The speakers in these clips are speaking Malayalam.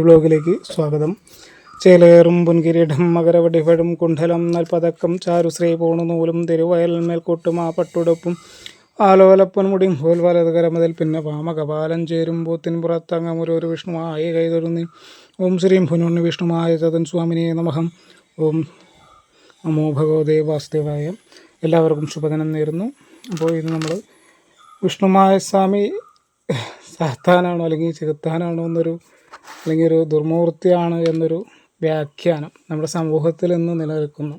ബ്ലോഗിലേക്ക് സ്വാഗതം. ചേലേറും പുൻകിരീടം മകരവടിവഴും കുണ്ഠലം നൽപതക്കം ചാരുശ്രീ പൂണുനൂലും തിരുവയൽ മേൽക്കൂട്ടും ആ പട്ടുടുപ്പും ആലോലപ്പൻ മുടിയും പോൽ വലതുകരമതിൽ പിന്നെ വാമകപാലം ചേരും പോത്തിൻ പുറത്തങ്ങമൊരു വിഷ്ണുവായി കൈതൊരുന്നി ഓം ശ്രീം പുനുണ്ണി വിഷ്ണുമായ ചതൻ സ്വാമിനെ നമഹം. ഓം നമോ ഭഗവതേ വാസുദേവായ. എല്ലാവർക്കും ശുഭദിനം നേരുന്നു. അപ്പോൾ ഇത് നമ്മൾ വിഷ്ണുമായ സ്വാമി സാത്താനാണോ അല്ലെങ്കിൽ ചെകുത്താനാണോ എന്നൊരു അല്ലെങ്കിൽ ഒരു ദുർമൂർത്തിയാണ് എന്നൊരു വ്യാഖ്യാനം നമ്മുടെ സമൂഹത്തിൽ ഇന്ന് നിലനിൽക്കുന്നു.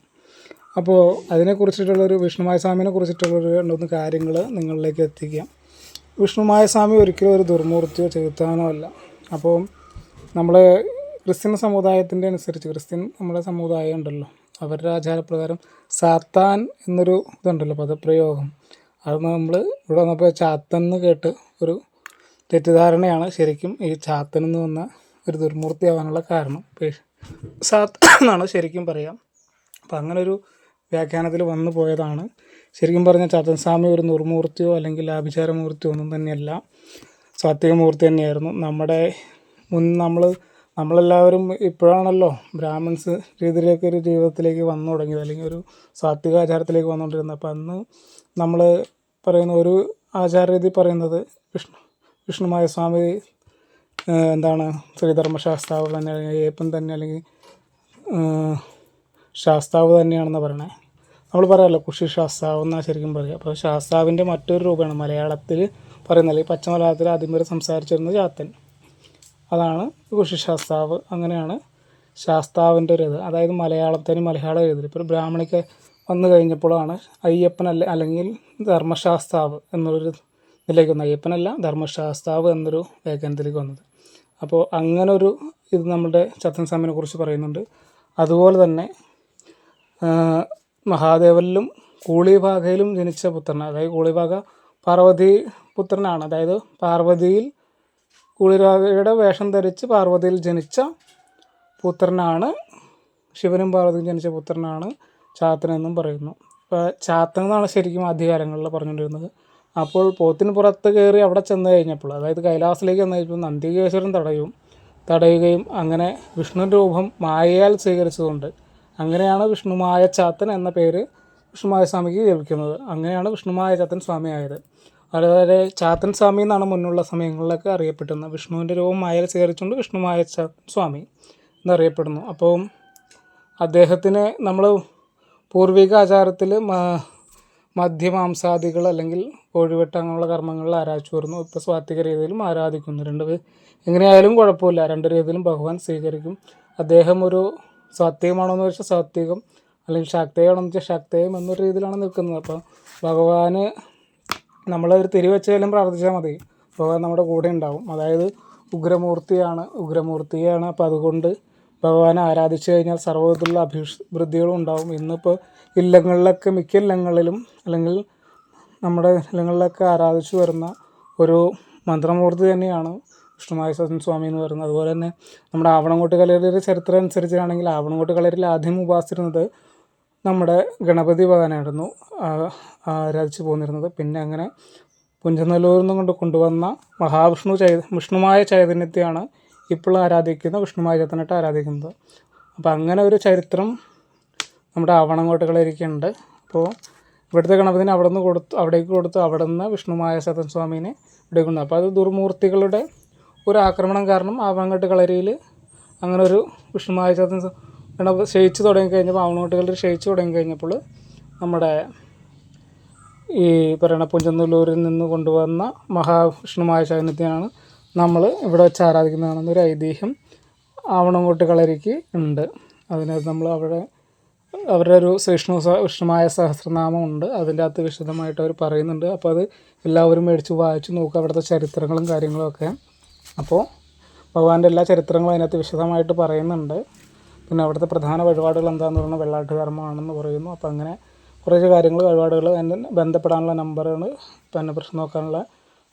അപ്പോൾ അതിനെക്കുറിച്ചിട്ടുള്ളൊരു വിഷ്ണുമായ സ്വാമിനെ കുറിച്ചിട്ടുള്ളൊരു രണ്ടൊന്ന് കാര്യങ്ങൾ നിങ്ങളിലേക്ക് എത്തിക്കാം. വിഷ്ണുമായ സ്വാമി ഒരിക്കലും ഒരു ദുർമൂർത്തിയോ ചെകുത്താനോ അല്ല. അപ്പോൾ നമ്മൾ ക്രിസ്ത്യൻ സമുദായത്തിന്റെ അനുസരിച്ച് ക്രിസ്ത്യൻ നമ്മുടെ സമുദായം ഉണ്ടല്ലോ. അവരുടെ ആചാരപ്രകാരം സാത്താൻ എന്നൊരു ഇതുണ്ടല്ലോ പദപ്രയോഗം. അത് നമ്മൾ ഇവിടെ വന്നപ്പോൾ ചാത്തൻ എന്ന് കേട്ട് ഒരു തെറ്റിദ്ധാരണയാണ് ശരിക്കും ഈ ചാത്തൻ എന്ന് വന്ന ഒരു ദുർമൂർത്തിയാവാനുള്ള കാരണം. സാത്ത് എന്നാണ് ശരിക്കും പറയാം. അപ്പം അങ്ങനെ ഒരു വ്യാഖ്യാനത്തിൽ വന്നു പോയതാണ്. ശരിക്കും പറഞ്ഞാൽ ചാത്തൻ സ്വാമി ഒരു ദുർമൂർത്തിയോ അല്ലെങ്കിൽ ആഭിചാരമൂർത്തിയോ ഒന്നും തന്നെയല്ല. സാത്വികമൂർത്തി തന്നെയായിരുന്നു. നമ്മുടെ മുൻ നമ്മൾ നമ്മളെല്ലാവരും ഇപ്പോഴാണല്ലോ ബ്രാഹ്മിൺസ് രീതിയിലേക്ക് ഒരു ജീവിതത്തിലേക്ക് വന്നു തുടങ്ങിയത്. അല്ലെങ്കിൽ ഒരു സാത്വിക ആചാരത്തിലേക്ക് വന്നുകൊണ്ടിരുന്നത്. അപ്പം അന്ന് നമ്മൾ പറയുന്ന ഒരു ആചാരരീതി പറയുന്നത് വിഷ്ണു. വിഷ്ണുമായ സ്വാമി എന്താണ് ശ്രീധർമ്മശാസ്താവ് തന്നെ അല്ലെങ്കിൽ അയ്യപ്പൻ തന്നെ അല്ലെങ്കിൽ ശാസ്താവ് തന്നെയാണെന്ന് പറയണേ. നമ്മൾ പറയാമല്ലോ കുഷി ശാസ്താവ് എന്നാണ് ശരിക്കും പറയുക അപ്പോൾ ശാസ്താവിന്റെ മറ്റൊരു രൂപമാണ് മലയാളത്തിൽ പറയുന്നത് അല്ലെങ്കിൽ പച്ച മലയാളത്തിൽ ആദ്യം വരെ സംസാരിച്ചിരുന്നത് ചാത്തൻ അതാണ് കുഷി ശാസ്താവ്. അങ്ങനെയാണ് ശാസ്താവിന്റെ ഒരു ഇത്. അതായത് മലയാളത്തിന് മലയാളം എഴുതിൽ ഇപ്പോൾ ബ്രാഹ്മണിക്ക് വന്നു കഴിഞ്ഞപ്പോഴാണ് അയ്യപ്പൻ അല്ല അല്ലെങ്കിൽ ധർമ്മശാസ്താവ് എന്നൊരു ഇതിലേക്ക് വന്നത് അയ്യപ്പനല്ല ധർമ്മശാസ്താവ് എന്നൊരു വ്യാഖ്യാനത്തിലേക്ക് വന്നത്. അപ്പോൾ അങ്ങനെ ഒരു ഇത് നമ്മുടെ ചത്തൻ സ്വാമിനെ കുറിച്ച് പറയുന്നുണ്ട്. അതുപോലെ തന്നെ മഹാദേവനിലും കൂളിഭാഗയിലും ജനിച്ച പുത്രനാണ്. അതായത് കൂളിഭാഗ പാർവതി പുത്രനാണ്. അതായത് പാർവതിയിൽ കൂളിഭാഗയുടെ വേഷം ധരിച്ച് പാർവതിയിൽ ജനിച്ച പുത്രനാണ്. ശിവനും പാർവതിയും ജനിച്ച പുത്രനാണ് ചാത്തനെന്നും പറയുന്നു. അപ്പോൾ ചാത്തൻ എന്നാണ് ശരിക്കും ആദ്യകാലങ്ങളിൽ പറഞ്ഞുകൊണ്ടിരുന്നത്. അപ്പോൾ പോത്തിന് പുറത്ത് കയറി അവിടെ ചെന്ന് കഴിഞ്ഞപ്പോൾ അതായത് കൈലാസത്തിലേക്ക് ചെന്ന് കഴിഞ്ഞപ്പോൾ നന്ദികേശ്വരൻ തടയും തടയുകയും അങ്ങനെ വിഷ്ണു രൂപം മായയാൽ സ്വീകരിച്ചതുകൊണ്ട് അങ്ങനെയാണ് വിഷ്ണുമായ ചാത്തൻ എന്ന പേര് വിഷ്ണുമായ സ്വാമിക്ക് ലഭിക്കുന്നത്. അങ്ങനെയാണ് വിഷ്ണുമായ ചാത്തൻ സ്വാമി ആയത് അതുപോലെ ചാത്തൻ സ്വാമി എന്നാണ് മുന്നുള്ള സമയങ്ങളിലൊക്കെ അറിയപ്പെടുന്നത് വിഷ്ണുവിന്റെ രൂപം മായയിൽ സ്വീകരിച്ചുകൊണ്ട് വിഷ്ണുമായ ചാത്തൻ സ്വാമി എന്നറിയപ്പെടുന്നു. അപ്പോൾ അദ്ദേഹത്തിന് നമ്മൾ പൂർവിക ആചാരത്തിൽ മധ്യമാംസാദികൾ അല്ലെങ്കിൽ കോഴിവെട്ട് അങ്ങനെയുള്ള കർമ്മങ്ങളിൽ ആരാച്ചു വരുന്നു ഇപ്പോൾ സ്വാത്വിക രീതിയിലും ആരാധിക്കുന്നു. രണ്ട് എങ്ങനെയായാലും കുഴപ്പമില്ല. രണ്ട് രീതിയിലും ഭഗവാൻ സ്വീകരിക്കും. അദ്ദേഹം ഒരു സാത്വികമാണോ എന്ന് വെച്ചാൽ സാത്വികം അല്ലെങ്കിൽ ശാക്തേയമാണോ എന്ന് വെച്ചാൽ ശാക്തേയം എന്നൊരു രീതിയിലാണ് നിൽക്കുന്നത്. അപ്പോൾ ഭഗവാന് നമ്മളൊരു തിരിവെച്ചാലും പ്രാർത്ഥിച്ചാൽ മതി. ഭഗവാൻ നമ്മുടെ കൂടെ ഉണ്ടാവും. അതായത് ഉഗ്രമൂർത്തിയാണ്. ഉഗ്രമൂർത്തിയാണ്. അപ്പോൾ അതുകൊണ്ട് ഭഗവാനെ ആരാധിച്ചു കഴിഞ്ഞാൽ സർവവിധത്തിലുള്ള അഭിവൃദ്ധികളും ഉണ്ടാവും. ഇന്നിപ്പോൾ ഇല്ലങ്ങളിലൊക്കെ മിക്ക ഇല്ലങ്ങളിലും അല്ലെങ്കിൽ നമ്മുടെ ഇല്ലങ്ങളിലൊക്കെ ആരാധിച്ചു വരുന്ന ഒരു മന്ത്രമൂർത്തി തന്നെയാണ് വിഷ്ണുമായ സദൻ സ്വാമി എന്ന് പറയുന്നത്. അതുപോലെ തന്നെ നമ്മുടെ ആവണങ്കോട്ട് കലയുടെ ചരിത്രം അനുസരിച്ചാണെങ്കിൽ ആവണങ്കോട്ട് കലയിൽ ആദ്യം ഉപാസിച്ചിരുന്നത് നമ്മുടെ ഗണപതി ഭഗവാനായിരുന്നു ആരാധിച്ചു പോന്നിരുന്നത്. പിന്നെ അങ്ങനെ പുഞ്ചനല്ലൂരിൽ നിന്നും കൊണ്ട് കൊണ്ടുവന്ന മഹാവിഷ്ണു ചൈ വിഷ്ണുമായ ചൈതന്യത്തെയാണ് ഇപ്പോൾ ആരാധിക്കുന്ന വിഷ്ണുമായ ചൈതന്യത്തെ ആരാധിക്കുന്നത്. അപ്പം അങ്ങനെ ഒരു ചരിത്രം നമ്മുടെ ആവണങ്ങോട്ടുകളിരിക്കുന്നുണ്ട്. അപ്പോൾ ഇവിടുത്തെ ഗണപതിനെ അവിടെ നിന്ന് കൊടുത്ത് അവിടേക്ക് കൊടുത്ത് അവിടെ നിന്ന് വിഷ്ണുമായ സതൻ സ്വാമീനെ ഇവിടെ കൊണ്ടു അപ്പോൾ അത് ദുർമൂർത്തികളുടെ ഒരു ആക്രമണം കാരണം ആവണങ്ങോട്ട് കളരിയിൽ അങ്ങനെ ഒരു വിഷ്ണുമായ സതൻ ഗണപതി ക്ഷയിച്ചു തുടങ്ങിക്കഴിഞ്ഞപ്പോൾ ആവണങ്ങോട്ടുകളിൽ കളരി ക്ഷയിച്ചു തുടങ്ങിക്കഴിഞ്ഞപ്പോൾ നമ്മുടെ ഈ പറയണ പുഞ്ചന്നൂലൂരിൽ നിന്ന് കൊണ്ടുവന്ന മഹാവിഷ്ണുമായ സാന്നിധ്യമാണ് നമ്മൾ ഇവിടെ വെച്ച് ആരാധിക്കുന്നതാണെന്നൊരു ഐതിഹ്യം ആവണങ്ങോട്ട് കളരിക്ക് ഉണ്ട്. അതിനകത്ത് നമ്മൾ അവിടെ അവരുടെ ഒരു വിഷ്ണു വിഷ്ണുമായ സഹസ്രനാമം ഉണ്ട്. അതിന്റെ അകത്ത് വിശദമായിട്ട് അവർ പറയുന്നുണ്ട്. അപ്പോൾ അത് എല്ലാവരും മേടിച്ച് വായിച്ച് നോക്കുക അവിടുത്തെ ചരിത്രങ്ങളും കാര്യങ്ങളൊക്കെ അപ്പോൾ ഭഗവാന്റെ എല്ലാ ചരിത്രങ്ങളും അതിനകത്ത് വിശദമായിട്ട് പറയുന്നുണ്ട്. പിന്നെ അവിടുത്തെ പ്രധാന വഴിപാടുകൾ എന്താണെന്ന് പറഞ്ഞാൽ വെള്ളാട്ട് കർമ്മമാണെന്ന് പറയുന്നു. അപ്പോൾ അങ്ങനെ കുറേ കാര്യങ്ങൾ വഴിപാടുകൾ അതിന്റെ ബന്ധപ്പെടാനുള്ള നമ്പറുകൾ പിന്നെ പ്രശ്നം നോക്കാനുള്ള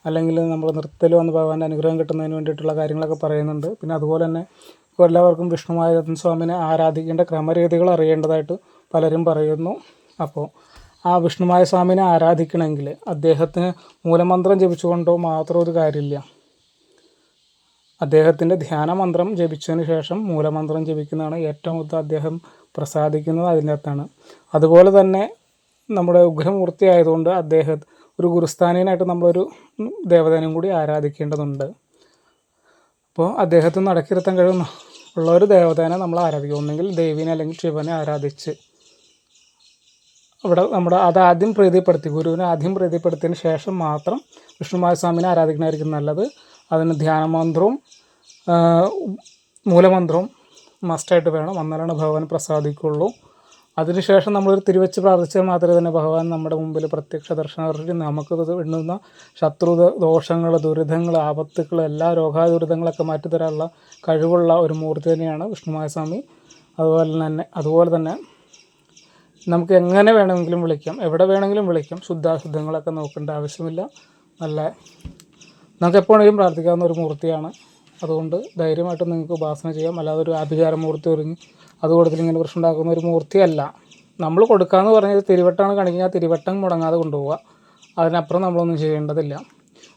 അല്ലെങ്കിൽ നമ്മൾ നൃത്തത്തിൽ വന്ന് ഭഗവാന്റെ അനുഗ്രഹം കിട്ടുന്നതിന് വേണ്ടിയിട്ടുള്ള കാര്യങ്ങളൊക്കെ പറയുന്നുണ്ട്. പിന്നെ അതുപോലെ തന്നെ ഇപ്പോൾ എല്ലാവർക്കും വിഷ്ണുമായ രത്ന സ്വാമിനെ ആരാധിക്കേണ്ട ക്രമരീതികൾ അറിയേണ്ടതായിട്ട് പലരും പറയുന്നു. അപ്പോൾ ആ വിഷ്ണുമായ സ്വാമിനെ ആരാധിക്കണമെങ്കിൽ അദ്ദേഹത്തിന് മൂലമന്ത്രം ജപിച്ചുകൊണ്ടോ മാത്രം ഒരു കാര്യമില്ല. അദ്ദേഹത്തിന്റെ ധ്യാനമന്ത്രം ജപിച്ചതിന് ശേഷം മൂലമന്ത്രം ജപിക്കുന്നതാണ് ഏറ്റവും കൂടുതൽ അദ്ദേഹം പ്രസാദിക്കുന്നത് അതിന്റെ അകത്താണ് അതുപോലെ തന്നെ നമ്മുടെ ഉഗ്രമൂർത്തി ആയതുകൊണ്ട് അദ്ദേഹം ഒരു ഗുരുസ്ഥാനീയനായിട്ട് നമ്മളൊരു ദേവതനും കൂടി ആരാധിക്കേണ്ടതുണ്ട്. അപ്പോൾ അദ്ദേഹത്തിന് നടക്കിരുത്താൻ കഴിയുന്ന ഉള്ള ഒരു ദേവതേനെ നമ്മൾ ആരാധിക്കും ഒന്നെങ്കിൽ ദേവീനെ അല്ലെങ്കിൽ ശിവനെ ആരാധിച്ച്. അവിടെ നമ്മുടെ ആദ്യം പ്രീതിപ്പെടുത്തി ഗുരുവിനെ ആദ്യം പ്രീതിപ്പെടുത്തിയതിന് ശേഷം മാത്രം വിഷ്ണുമായ സ്വാമിനെ ആരാധിക്കണമായിരിക്കും നല്ലത്. അതിന് ധ്യാനമന്ത്രവും മൂലമന്ത്രവും മസ്റ്റായിട്ട് വേണം. അന്നേരമാണ് ഭഗവാൻ പ്രസാദിക്കുള്ളൂ. അതിനുശേഷം നമ്മളൊരു തിരുവച്ച് പ്രാർത്ഥിച്ചാൽ മാത്രമേ തന്നെ ഭഗവാൻ നമ്മുടെ മുമ്പിൽ പ്രത്യക്ഷ ദർശനം നമുക്ക് എണ്ണുന്ന ശത്രു ദോഷങ്ങൾ ദുരിതങ്ങൾ ആപത്തുകൾ എല്ലാ രോഗാദുരിതങ്ങളൊക്കെ മാറ്റിത്തരാനുള്ള കഴിവുള്ള ഒരു മൂർത്തി തന്നെയാണ് വിഷ്ണുമായ സ്വാമി അതുപോലെ തന്നെ അതുപോലെ തന്നെ നമുക്ക് എങ്ങനെ വേണമെങ്കിലും വിളിക്കാം. എവിടെ വേണമെങ്കിലും വിളിക്കാം. ശുദ്ധാശുദ്ധങ്ങളൊക്കെ നോക്കേണ്ട ആവശ്യമില്ല. നല്ല നമുക്ക് എപ്പോഴെങ്കിലും പ്രാർത്ഥിക്കാവുന്ന ഒരു മൂർത്തിയാണ്. അതുകൊണ്ട് ധൈര്യമായിട്ട് നിങ്ങൾക്ക് ഉപാസന ചെയ്യാം. അല്ലാതെ ഒരു ആഭിചാര മൂർത്തി ഒരുങ്ങി അത് കൊടുത്തിട്ട് ഇങ്ങനെ പ്രശ്നം ഉണ്ടാക്കുന്ന ഒരു മൂർത്തിയല്ല. നമ്മൾ കൊടുക്കാമെന്ന് പറഞ്ഞാൽ തിരുവട്ടമാണ് കാണിക്കുക ആ തിരുവട്ടം മുടങ്ങാതെ കൊണ്ടുപോവുക. അതിനപ്പുറം നമ്മളൊന്നും ചെയ്യേണ്ടതില്ല.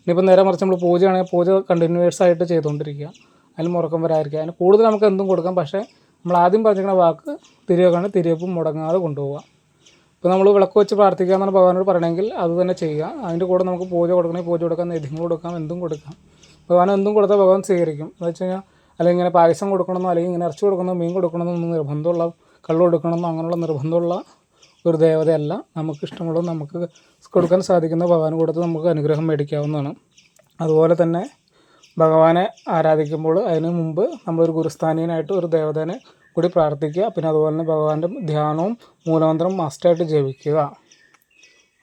ഇനിയിപ്പോൾ നേരെ മറിച്ച് നമ്മൾ പൂജയാണെങ്കിൽ പൂജ കണ്ടിന്യൂസ് ആയിട്ട് ചെയ്തുകൊണ്ടിരിക്കുക. അതിന് മുറക്കം വരാതിരിക്കുക. അതിന് കൂടുതൽ നമുക്ക് എന്തും കൊടുക്കാം. പക്ഷേ നമ്മൾ ആദ്യം പറഞ്ഞിരിക്കുന്ന വാക്ക് തിരിവെക്കാണ് തിരിവെപ്പും മുടങ്ങാതെ കൊണ്ടുപോവുക. ഇപ്പോൾ നമ്മൾ വിളക്ക് വെച്ച് പ്രാർത്ഥിക്കുക എന്നാണ് ഭഗവാനോട് പറയണമെങ്കിൽ അത് തന്നെ ചെയ്യുക. അതിന്റെ കൂടെ നമുക്ക് പൂജ കൊടുക്കണമെങ്കിൽ പൂജ കൊടുക്കാം. നിധിങ്ങൾ കൊടുക്കാം. എന്തും കൊടുക്കാം. ഭഗവാൻ എന്തും കൊടുത്താൽ ഭഗവാൻ സ്വീകരിക്കും. എന്ന് വെച്ച് കഴിഞ്ഞാൽ അല്ലെങ്കിൽ ഇങ്ങനെ പായസം കൊടുക്കണമെന്നോ അല്ലെങ്കിൽ ഇങ്ങനെ ഇറച്ചി കൊടുക്കണമെന്നോ മീൻ കൊടുക്കണമെന്നൊന്നും നിർബന്ധമുള്ള കള്ള് കൊടുക്കണമെന്നോ അങ്ങനെയുള്ള നിർബന്ധമുള്ള ഒരു ദേവതയല്ല. നമുക്ക് ഇഷ്ടമുള്ളത് നമുക്ക് കൊടുക്കാൻ സാധിക്കുന്ന ഭഗവാൻ കൊടുത്ത് നമുക്ക് അനുഗ്രഹം മേടിക്കാവുന്നതാണ്. അതുപോലെ തന്നെ ഭഗവാനെ ആരാധിക്കുമ്പോൾ അതിന് മുമ്പ് നമ്മളൊരു ഗുരുസ്ഥാനീയനായിട്ട് ഒരു ദേവതനെ കൂടി പ്രാർത്ഥിക്കുക. പിന്നെ അതുപോലെ തന്നെ ഭഗവാന്റെ ധ്യാനവും മൂലമന്ത്രം മസ്റ്റായിട്ട് ജപിക്കുക.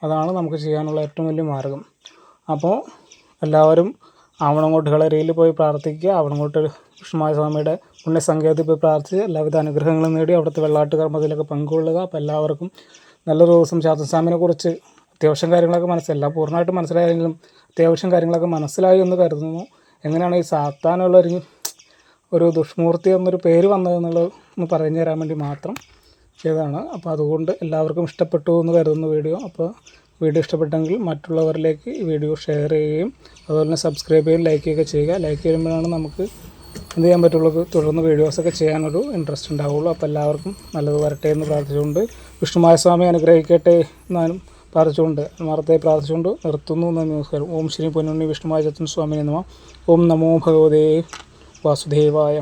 അതാണ് നമുക്ക് ചെയ്യാനുള്ള ഏറ്റവും വലിയ മാർഗം. അപ്പോൾ എല്ലാവരും ആവണങ്കോട്ട് കളരിയിൽ പോയി പ്രാർത്ഥിക്കുക. ആവണങ്ങോട്ട് കൃഷ്ണമായ സ്വാമിയുടെ പുണ്യസങ്കേതത്തിൽ പോയി പ്രാർത്ഥിച്ച് എല്ലാവിധ അനുഗ്രഹങ്ങളും നേടി അവിടുത്തെ വെള്ളാട്ട് കർമ്മത്തിലൊക്കെ പങ്കുകൊള്ളുക. അപ്പോൾ എല്ലാവർക്കും നല്ലൊരു ദിവസം. ശാസ്ത്രസ്വാമിനെ കുറിച്ച് അത്യാവശ്യം കാര്യങ്ങളൊക്കെ മനസ്സിലായി പൂർണമായിട്ട് മനസ്സിലായെങ്കിലും അത്യാവശ്യം കാര്യങ്ങളൊക്കെ മനസ്സിലായി എന്ന് കരുതുന്നു. എങ്ങനെയാണ് ഈ സാത്താനുള്ളൊരു ഒരു ദുഷ്മൂർത്തി എന്നൊരു പേര് വന്നതെന്നുള്ളത് ഒന്ന് പറഞ്ഞു തരാൻ വേണ്ടി മാത്രം ചെയ്തതാണ്. അപ്പോൾ അതുകൊണ്ട് എല്ലാവർക്കും ഇഷ്ടപ്പെട്ടു എന്ന് കരുതുന്നു വീഡിയോ. അപ്പോൾ വീഡിയോ ഇഷ്ടപ്പെട്ടെങ്കിൽ മറ്റുള്ളവരിലേക്ക് ഈ വീഡിയോ ഷെയർ ചെയ്യുകയും അതുപോലെ തന്നെ സബ്സ്ക്രൈബ് ചെയ്യുകയും ലൈക്ക് ചെയ്യുകയൊക്കെ ചെയ്യുക. ലൈക്ക് ചെയ്യുമ്പോഴാണ് നമുക്ക് എന്ത് ചെയ്യാൻ പറ്റുള്ളൂ? തുടർന്ന് വീഡിയോസൊക്കെ ചെയ്യാനൊരു ഇൻട്രസ്റ്റ് ഉണ്ടാവുള്ളൂ. അപ്പോൾ എല്ലാവർക്കും നല്ലത് വരട്ടെ എന്ന് പ്രാർത്ഥിച്ചുകൊണ്ട് വിഷ്ണുമായ സ്വാമി അനുഗ്രഹിക്കട്ടെ എന്നാലും പ്രാർത്ഥിച്ചുകൊണ്ട് മറത്തെ പ്രാർത്ഥിച്ചുകൊണ്ട് നിർത്തുന്നു. നന്ദി നമസ്കാരം. ഓം ശ്രീ പൊന്നുണ്ണി വിഷ്ണുമായ ചത്തൻ സ്വാമി നമ. ഓം നമോ ഭഗവതേ വാസുദേവായ.